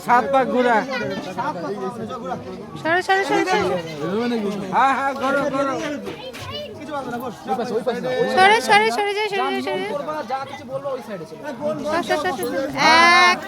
সাত পাক ঘুরা সরে সরে সরে হ্যাঁ হ্যাঁ করো করো সরে সরে সরে যাই সরে যাই সরে। সর। এক।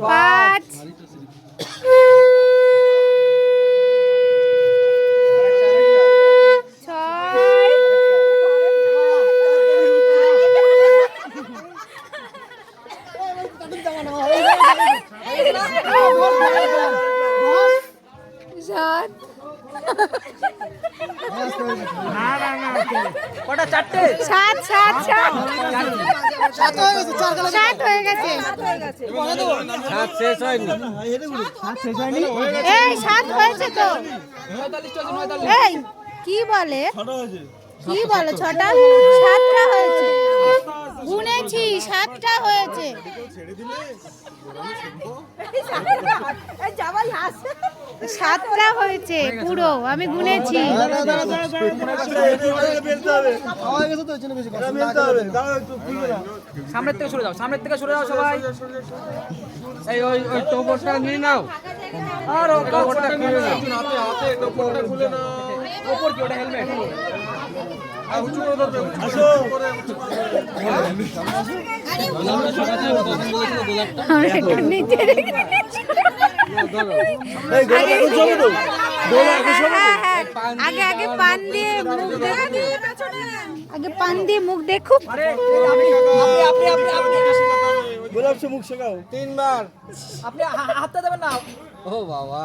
পাঁচ। কটা? চারটে? সাত সাত সাত। সাত হয়ে গেছে সাত শেষ হয়নি। এই সাত হয়েছে তো। এই কি বলে? কি বলে? ছটা সাতটা হয়েছে। গুনেছি সাতটা হয়েছে। সাতটা হয়েছে, পুরো, আমি গুনেছি। সামনের থেকে সরে যাও, সামনের থেকে সরে যাও সবাই। এই ওই ওই টোপরটা নিয়ে নাও। আর ও টোপরটা খুলে নাও হাতে হাতে খুলে নাও। টোপর কি ওটা হেলমেট আমরা একটু নিচে রেখে দিয়েছি। আগে হ্যাঁ, হ্যাঁ, হ্যাঁ। আগে আগে পান দিয়ে মুখ দেখুক আগে পান দিয়ে মুখ দেখুক তিনবার আপনি হাতটা দেবেন না ও বাবা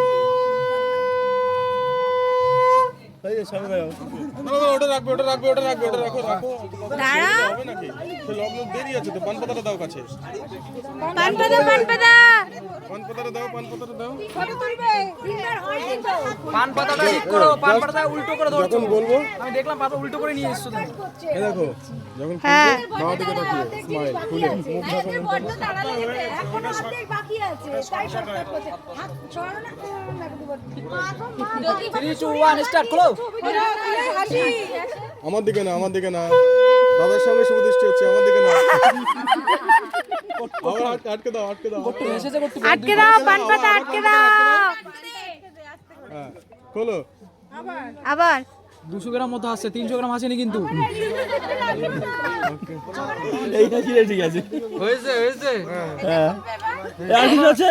না, না, না, ওটা রাখবে ওটা রাখবে ওটা রাখবে ওটা রাখো রাখো। দাঁড়াও। হবে নাকি? সে লগ্ন দেরি আছে তো পান পাতাটা দাও কাছে। পান পাতা পান পাতা। পান পাতাটা দাও পান পাতাটা দাও। ফটো তুলবে। তিনবার হয় কিন্তু। পান পাতাটা ঠিক করো পান পাতাটা উল্টো করে যখন বলব। আমি দেখলাম পাতা উল্টো করে নিয়ে এসছো তুমি। এই দেখো যখন হ্যাঁ। বাবা দিকে তাকিয়ে স্মাইল খুলে মুখ ঢাকা এই যে বড্ড তাড়া লেগেছে এখনও অর্ধেক বাকি আছে তাই সাবস্ক্রাইব করছে। হাত ছড়ানো না যদি থ্রি টু ওয়ান স্টার্ট করো হাসি আমার দিকে না আমার দিকে না দাদার সামনে শুভ দৃষ্টি হচ্ছে আমার দিকে না আটকে দাও আটকে দাও। আটকে দাও পান আটকে দাও। হ্যাঁ খোলো। আবার। দুশো গ্রাম মতো আসছে তিনশো গ্রাম আসেনি কিন্তু। এইটা ঠিক আছে। হয়েছে হয়েছে। হ্যাঁ। আছে?